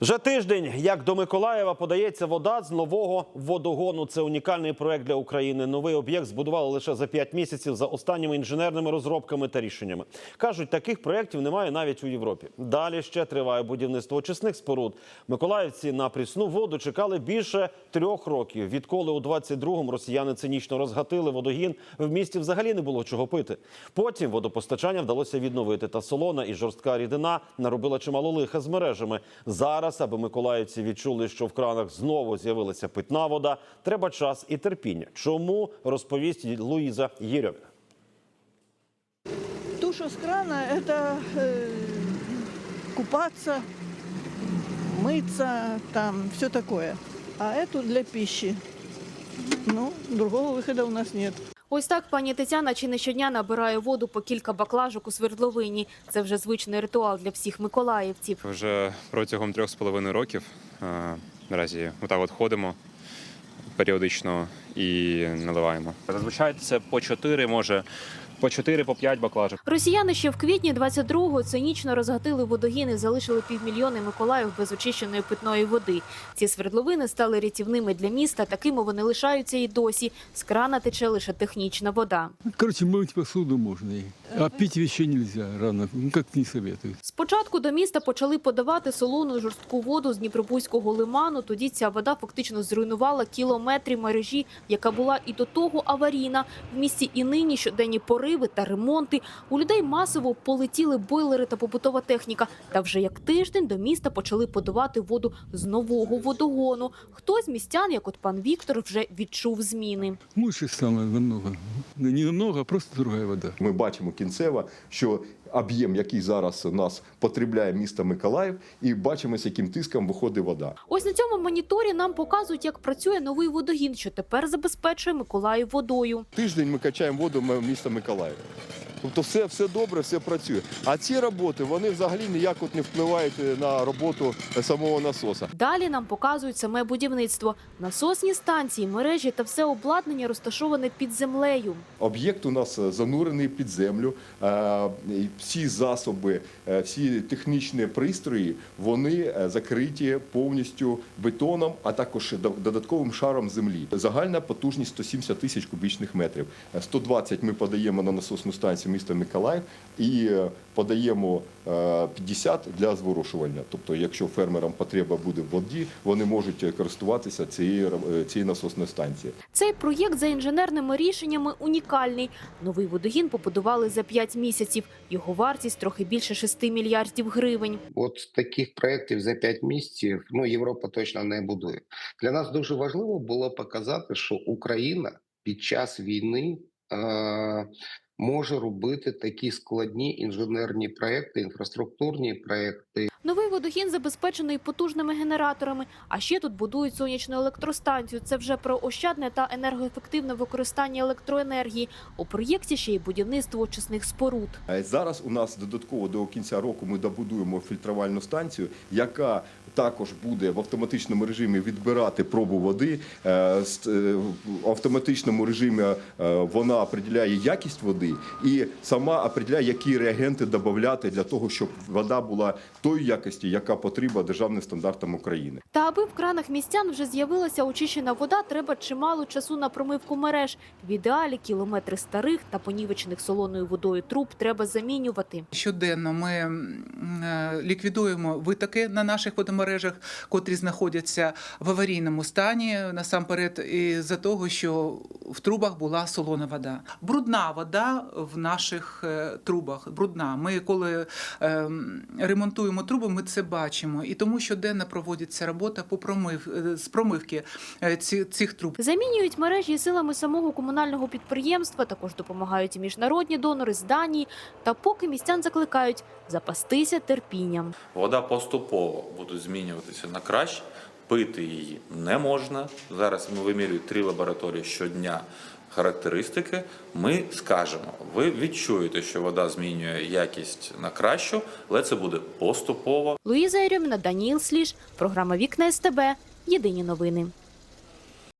Вже тиждень, як до Миколаєва подається вода з нового водогону. Це унікальний проект для України. Новий об'єкт збудували лише за 5 місяців за останніми інженерними розробками та рішеннями. Кажуть, таких проєктів немає навіть у Європі. Далі ще триває будівництво очисних споруд. Миколаївці на прісну воду чекали більше трьох років. Відколи у 22-му росіяни цинічно розгатили водогін, в місті взагалі не було чого пити. Потім водопостачання вдалося відновити. Та солона і жорстка рідина наробила чимало лиха з мережами. Зараз, аби миколаївці відчули, що в кранах знову з'явилася питна вода, треба час і терпіння. Чому розповість Луїза Єрьоміна. То, что с крана, это э, купаться, мыться, там, все такое. А эту для пищи. Ну, другого выхода у нас нет. Ось так пані Тетяна чи не щодня набирає воду по кілька баклажок у свердловині. Це вже звичний ритуал для всіх миколаївців. Вже протягом трьох з половиною років е, наразі отак от ходимо періодично і наливаємо. Зазвичай це по чотири, може по 4, по 5 баклажок. Росіяни ще в квітні 22-го цинічно розгатили водогін і залишили півмільйони Миколаїв без очищеної питної води. Ці свердловини стали рятівними для міста. Такими вони лишаються і досі. З крана тече лише технічна вода. Короче, мыть посуду можно, и- а пить вообще нельзя рано, ну как не советуют. Спочатку до міста почали подавати солону жорстку воду з Дніпробузького лиману. Тоді ця вода фактично зруйнувала кілометри мережі, яка була і до того аварійна. В місті і нині щоденні пориви та ремонти. У людей масово полетіли бойлери та побутова техніка. Та вже як тиждень до міста почали подавати воду з нового водогону. Хтось з містян, як от пан Віктор, вже відчув зміни. Лучше стало намного. Не намного, а просто друга вода. Ми бачимо кінцево, що об'єм, який зараз у нас потребляє місто Миколаїв, і бачимо, з яким тиском виходить вода. Ось на цьому моніторі нам показують, як працює новий водогін, що тепер забезпечує Миколаїв водою. Тиждень ми качаємо воду в місто Миколаїв. Тобто все, все добре, все працює. А ці роботи вони взагалі ніяк от не впливають на роботу самого насоса. Далі нам показують саме будівництво. Насосні станції, мережі та все обладнання розташоване під землею. Об'єкт у нас е, занурений під землю. Е, Всі засоби, е, всі технічні пристрої, вони е, закриті повністю бетоном, а також додатковим шаром землі. Загальна потужність 170 тисяч кубічних метрів. Е, 120 ми подаємо на насосну станцію міста Миколаїв і е, подаємо е, 50 для зворушування. Тобто, якщо фермерам потреба буде в воді, вони можуть е, користуватися цією е, цією наsoсною станцією. Цей проєкт за інженерними рішеннями унікальний. Новий водогін побудували за 5 місяців. Його вартість трохи більше 6 мільярдів гривень. От таких проєктів за 5 місяців ну, Європа точно не будує. Для нас дуже важливо було показати, що Україна під час війни е, може робити такі складні інженерні проекти, інфраструктурні проекти, Новий водогін забезпечений потужними генераторами. А ще тут будують сонячну електростанцію. Це вже про ощадне та енергоефективне використання електроенергії. У проєкті ще й будівництво очисних споруд. Е, Зараз у нас додатково до кінця року ми добудуємо фільтрувальну станцію, яка також буде в автоматичному режимі відбирати пробу води. Е, е, В автоматичному режимі вона определяє якість води і сама определяє, які реагенти додати для того, щоб вода була тої якості, яка потрібна державним стандартам України. Та аби в кранах містян вже з'явилася очищена вода, треба чимало часу на промивку мереж. В ідеалі кілометри старих та понівечених солоною водою труб треба замінювати. Щоденно ми е, ліквідуємо витоки на наших водомережах, котрі знаходяться в аварійному стані, насамперед, із-за того, що в трубах була солона вода. Брудна вода в наших е, трубах. Брудна. Ми коли е, ремонтуємо труби, ми це бачимо. І тому щоденно проводиться робота по промив е, з промивки е, цих труб. Замінюють мережі силами самого комунального підприємства. Також допомагають і міжнародні донори з Данії. Та поки містян закликають запастися терпінням. Вода поступово буде змінюватися на краще. Пити її не можна. Зараз ми вимірюємо три лабораторії щодня характеристики. Ми скажемо, ви відчуєте, що вода змінює якість на кращу, але це буде поступово. Луїза Єрьоміна, Даніїл Сліж, програма Вікна СТБ. Єдині новини.